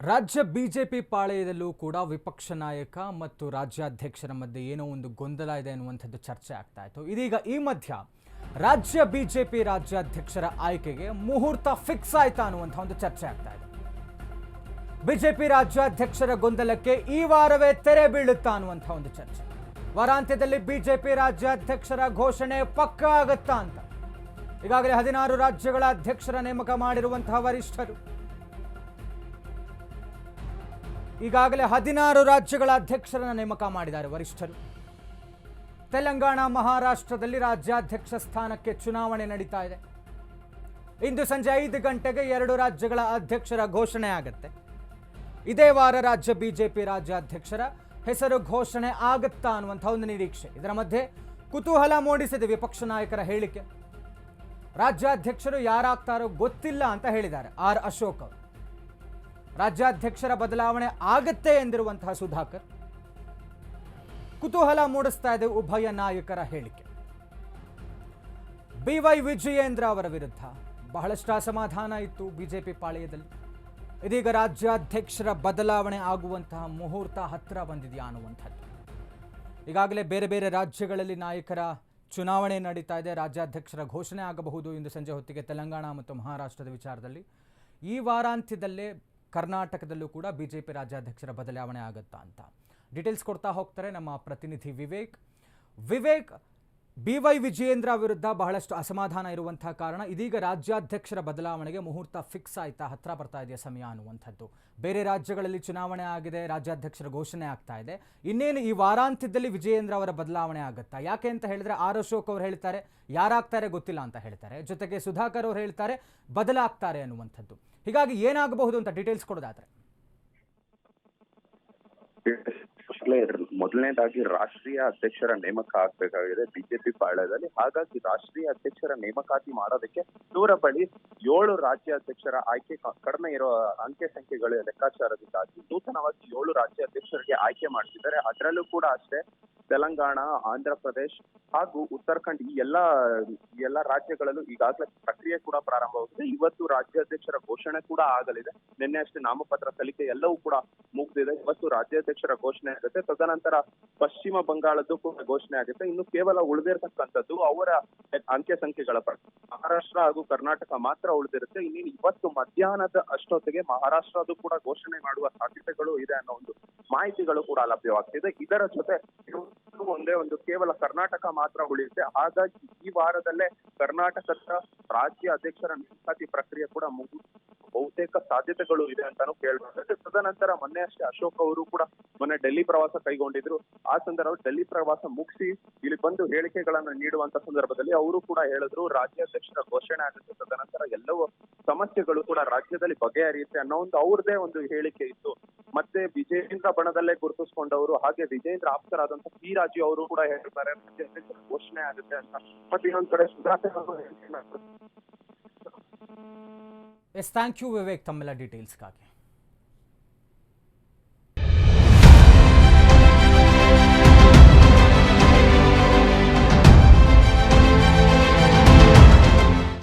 ರಾಜ್ಯ ಬಿಜೆಪಿ ಪಾಳೆಯದಲ್ಲೂ ಕೂಡ ವಿಪಕ್ಷ ನಾಯಕ ಮತ್ತು ರಾಜ್ಯಾಧ್ಯಕ್ಷರ ಮಧ್ಯೆ ಏನೋ ಒಂದು ಗೊಂದಲ ಇದೆ ಅನ್ನುವಂಥದ್ದು ಚರ್ಚೆ ಆಗ್ತಾ ಇತ್ತು. ಇದೀಗ ಈ ಮಧ್ಯ ರಾಜ್ಯ ಬಿಜೆಪಿ ರಾಜ್ಯಾಧ್ಯಕ್ಷರ ಆಯ್ಕೆಗೆ ಮುಹೂರ್ತ ಫಿಕ್ಸ್ ಆಯ್ತಾ ಅನ್ನುವಂಥ ಒಂದು ಚರ್ಚೆ ಆಗ್ತಾ ಇದೆ. ಬಿಜೆಪಿ ರಾಜ್ಯಾಧ್ಯಕ್ಷರ ಗೊಂದಲಕ್ಕೆ ಈ ವಾರವೇ ತೆರೆ ಬೀಳುತ್ತಾ ಅನ್ನುವಂಥ ಒಂದು ಚರ್ಚೆ. ವಾರಾಂತ್ಯದಲ್ಲಿ ಬಿಜೆಪಿ ರಾಜ್ಯಾಧ್ಯಕ್ಷರ ಘೋಷಣೆ ಪಕ್ಕ ಆಗುತ್ತಾ ಅಂತ. ಈಗಾಗಲೇ ಹದಿನಾರು ರಾಜ್ಯಗಳ ಅಧ್ಯಕ್ಷರ ನೇಮಕ ಮಾಡಿರುವಂತಹ ವರಿಷ್ಠರು. ಈಗಾಗಲೇ ಹದಿನಾರು ರಾಜ್ಯಗಳ ಅಧ್ಯಕ್ಷರನ್ನು ನೇಮಕ ಮಾಡಿದ್ದಾರೆ ವರಿಷ್ಠರು. ತೆಲಂಗಾಣ, ಮಹಾರಾಷ್ಟ್ರದಲ್ಲಿ ರಾಜ್ಯಾಧ್ಯಕ್ಷ ಸ್ಥಾನಕ್ಕೆ ಚುನಾವಣೆ ನಡೀತಾ ಇದೆ. ಇಂದು ಸಂಜೆ ಐದು ಗಂಟೆಗೆ ಎರಡು ರಾಜ್ಯಗಳ ಅಧ್ಯಕ್ಷರ ಘೋಷಣೆ ಆಗುತ್ತೆ. ಇದೇ ವಾರ ರಾಜ್ಯ ಬಿಜೆಪಿ ರಾಜ್ಯಾಧ್ಯಕ್ಷರ ಹೆಸರು ಘೋಷಣೆ ಆಗುತ್ತಾ ಅನ್ನುವಂಥ ಒಂದು ನಿರೀಕ್ಷೆ. ಇದರ ಮಧ್ಯೆ ಕುತೂಹಲ ಮೂಡಿಸಿದೆ ವಿಪಕ್ಷ ನಾಯಕರ ಹೇಳಿಕೆ. ರಾಜ್ಯಾಧ್ಯಕ್ಷರು ಯಾರಾಗ್ತಾರೋ ಗೊತ್ತಿಲ್ಲ ಅಂತ ಹೇಳಿದ್ದಾರೆ ಆರ್ ಅಶೋಕ್ ಅವರು. ರಾಜ್ಯಾಧ್ಯಕ್ಷರ ಬದಲಾವಣೆ ಆಗತ್ತೆ ಎಂದಿರುವಂತಹ ಸುಧಾಕರ್. ಕುತೂಹಲ ಮೂಡಿಸ್ತಾ ಇದೆ ಉಭಯ ನಾಯಕರ ಹೇಳಿಕೆ. ಬಿ ವೈ ವಿಜಯೇಂದ್ರ ಅವರ ವಿರುದ್ಧ ಬಹಳಷ್ಟು ಅಸಮಾಧಾನ ಇತ್ತು ಬಿಜೆಪಿ ಪಾಳೆಯದಲ್ಲಿ. ಇದೀಗ ರಾಜ್ಯಾಧ್ಯಕ್ಷರ ಬದಲಾವಣೆ ಆಗುವಂತಹ ಮುಹೂರ್ತ ಹತ್ತಿರ ಬಂದಿದೆಯಾ ಅನ್ನುವಂಥದ್ದು. ಈಗಾಗಲೇ ಬೇರೆ ಬೇರೆ ರಾಜ್ಯಗಳಲ್ಲಿ ನಾಯಕರ ಚುನಾವಣೆ ನಡೀತಾ ಇದೆ. ರಾಜ್ಯಾಧ್ಯಕ್ಷರ ಘೋಷಣೆ ಆಗಬಹುದು ಇಂದು ಸಂಜೆ ಹೊತ್ತಿಗೆ ತೆಲಂಗಾಣ ಮತ್ತು ಮಹಾರಾಷ್ಟ್ರದ ವಿಚಾರದಲ್ಲಿ. ಈ ವಾರಾಂತ್ಯದಲ್ಲೇ ಕರ್ನಾಟಕದಲ್ಲೂ ಕೂಡ ಬಿಜೆಪಿ ರಾಜ್ಯಾಧ್ಯಕ್ಷರ ಬದಲಾವಣೆ ಆಗುತ್ತಾ ಅಂತ. ಡೀಟೇಲ್ಸ್ ಕೊಡ್ತಾ ಹೋಗ್ತಾರೆ ನಮ್ಮ ಪ್ರತಿನಿಧಿ ವಿವೇಕ್. ವಿವೇಕ್, ಬಿ ವೈ ವಿಜಯೇಂದ್ರ ವಿರುದ್ಧ ಬಹಳಷ್ಟು ಅಸಮಾಧಾನ ಇರುವಂತಹ ಕಾರಣ ಇದೀಗ ರಾಜ್ಯಾಧ್ಯಕ್ಷರ ಬದಲಾವಣೆಗೆ ಮುಹೂರ್ತ ಫಿಕ್ಸ್ ಆಯ್ತಾ? ಹತ್ರ ಬರ್ತಾ ಇದೆಯಾ ಸಮಯ ಅನ್ನುವಂಥದ್ದು. ಬೇರೆ ರಾಜ್ಯಗಳಲ್ಲಿ ಚುನಾವಣೆ ಆಗಿದೆ, ರಾಜ್ಯಾಧ್ಯಕ್ಷರ ಘೋಷಣೆ ಆಗ್ತಾ ಇದೆ. ಇನ್ನೇನು ಈ ವಾರಾಂತ್ಯದಲ್ಲಿ ವಿಜಯೇಂದ್ರ ಅವರ ಬದಲಾವಣೆ ಆಗುತ್ತಾ? ಯಾಕೆ ಅಂತ ಹೇಳಿದ್ರೆ ಆರ್ ಅಶೋಕ್ ಅವರು ಹೇಳ್ತಾರೆ, ಯಾರಾಗ್ತಾರೆ ಗೊತ್ತಿಲ್ಲ ಅಂತ ಹೇಳ್ತಾರೆ. ಜೊತೆಗೆ ಸುಧಾಕರ್ ಅವರು ಹೇಳ್ತಾರೆ, ಬದಲಾಗ್ತಾರೆ ಅನ್ನುವಂಥದ್ದು. ಹೀಗಾಗಿ ಏನಾಗಬಹುದು ಅಂತ ಡೀಟೇಲ್ಸ್ ಕೊಡೋದಾದ್ರೆ. ಮೊದಲನೇದಾಗಿ ರಾಷ್ಟ್ರೀಯ ಅಧ್ಯಕ್ಷರ ನೇಮಕ ಆಗ್ಬೇಕಾಗಿದೆ ಬಿಜೆಪಿ ಪಾಳ್ಯದಲ್ಲಿ. ಹಾಗಾಗಿ ರಾಷ್ಟ್ರೀಯ ಅಧ್ಯಕ್ಷರ ನೇಮಕಾತಿ ಮಾಡೋದಕ್ಕೆ ದೂರ ಬಳಿ ಏಳು ರಾಜ್ಯ ಅಧ್ಯಕ್ಷರ ಆಯ್ಕೆ ಕಡಿಮೆ ಇರೋ ಅಂಕೆ ಸಂಖ್ಯೆಗಳ ಲೆಕ್ಕಾಚಾರದಿಂದಾಗಿ ನೂತನವಾಗಿ ಏಳು ರಾಜ್ಯ ಅಧ್ಯಕ್ಷರಿಗೆ ಆಯ್ಕೆ ಮಾಡ್ತಿದ್ದಾರೆ. ಅದರಲ್ಲೂ ಕೂಡ ಅಷ್ಟೇ ತೆಲಂಗಾಣ, ಆಂಧ್ರ ಪ್ರದೇಶ್ ಹಾಗೂ ಉತ್ತರಾಖಂಡ್ ಈ ಎಲ್ಲಾ ಎಲ್ಲ ರಾಜ್ಯಗಳಲ್ಲೂ ಈಗಾಗಲೇ ಪ್ರಕ್ರಿಯೆ ಕೂಡ ಪ್ರಾರಂಭವಾಗಿದೆ ಇವತ್ತು ರಾಜ್ಯಾಧ್ಯಕ್ಷರ ಘೋಷಣೆ ಕೂಡ ಆಗಲಿದೆ. ನಿನ್ನೆ ಅಷ್ಟೇ ನಾಮಪತ್ರ ಸಲ್ಲಿಕೆ ಎಲ್ಲವೂ ಕೂಡ ಮುಗಿದಿದೆ. ಇವತ್ತು ರಾಜ್ಯಾಧ್ಯಕ್ಷರ ಘೋಷಣೆ ಆಗುತ್ತೆ. ತದನಂತರ ಪಶ್ಚಿಮ ಬಂಗಾಳದ್ದು ಕೂಡ ಘೋಷಣೆ ಆಗುತ್ತೆ. ಇನ್ನು ಕೇವಲ ಉಳಿದಿರತಕ್ಕಂಥದ್ದು ಅವರ ಅಂಕೆ ಸಂಖ್ಯೆಗಳ ಪ್ರಕಾರ. ಮಹಾರಾಷ್ಟ್ರ ಹಾಗೂ ಕರ್ನಾಟಕ ಮಾತ್ರ ಉಳಿದಿರುತ್ತೆ. ಇನ್ನೇನು ಇವತ್ತು ಮಧ್ಯಾಹ್ನದ ಅಷ್ಟೊತ್ತಿಗೆ ಮಹಾರಾಷ್ಟ್ರದ್ದು ಕೂಡ ಘೋಷಣೆ ಮಾಡುವ ಸಾಧ್ಯತೆಗಳು ಇದೆ ಅನ್ನೋ ಒಂದು ಮಾಹಿತಿಗಳು ಕೂಡ ಲಭ್ಯವಾಗ್ತಿದೆ. ಇದರ ಜೊತೆ ಇರುವುದು ಒಂದೇ ಒಂದು, ಕೇವಲ ಕರ್ನಾಟಕ ಮಾತ್ರ ಉಳಿಯುತ್ತೆ. ಹಾಗಾಗಿ ಈ ವಾರದಲ್ಲೇ ಕರ್ನಾಟಕದ ರಾಜ್ಯ ಅಧ್ಯಕ್ಷರ ನೇಮಕಾತಿ ಪ್ರಕ್ರಿಯೆ ಕೂಡ ಮುಗಿ ಬಹುತೇಕ ಸಾಧ್ಯತೆಗಳು ಇದೆ ಅಂತಾನು ಕೇಳ್ಬೋದು. ತದನಂತರ ಮೊನ್ನೆ ಅಷ್ಟೇ ಅಶೋಕ್ ಅವರು ಕೂಡ ಮೊನ್ನೆ ಡೆಲ್ಲಿ ಪ್ರವಾಸ ಕೈಗೊಂಡಿದ್ರು. ಆ ಸಂದರ್ಭದಲ್ಲಿ ಡೆಲ್ಲಿ ಪ್ರವಾಸ ಮುಗಿಸಿ ಇಲ್ಲಿ ಬಂದು ಹೇಳಿಕೆಗಳನ್ನು ನೀಡುವಂತ ಸಂದರ್ಭದಲ್ಲಿ ಅವರು ಕೂಡ ಹೇಳಿದ್ರು, ರಾಜ್ಯಾಧ್ಯಕ್ಷರ ಘೋಷಣೆ ಆಗುತ್ತೆ. ತದನಂತರ ಎಲ್ಲವೂ ಸಮಸ್ಯೆಗಳು ಕೂಡ ರಾಜ್ಯದಲ್ಲಿ ಬಗೆಹರಿಯುತ್ತೆ ಅನ್ನೋ ಒಂದು ಅವ್ರದೇ ಒಂದು ಹೇಳಿಕೆ ಇತ್ತು. ಮತ್ತೆ ವಿಜೇಂದ್ರ ಬಣದಲ್ಲೇ ಗುರುತಿಸ್ಕೊಂಡವರು, ಹಾಗೆ ವಿಜೇಂದ್ರ ಆಪ್ತರಾದಂತ ಪಿ ರಾಜು ಅವರು ಕೂಡ ಹೇಳ್ತಾರೆ ರಾಜ್ಯಾಧ್ಯಕ್ಷರ ಘೋಷಣೆ ಆಗುತ್ತೆ ಅಂತ. ಮತ್ತೆ ಇನ್ನೊಂದ್ ಕಡೆ ಸುಧಾಕರ್ ಅವರು ಹೇಳಿಕೆ ಮಾಡ್ತಾರೆ. ಎಸ್ ಥ್ಯಾಂಕ್ ಯು ವಿವೇಕ್ ತಮ್ಮೆಲ್ಲ ಡೀಟೇಲ್ಸ್ಗಾಗಿ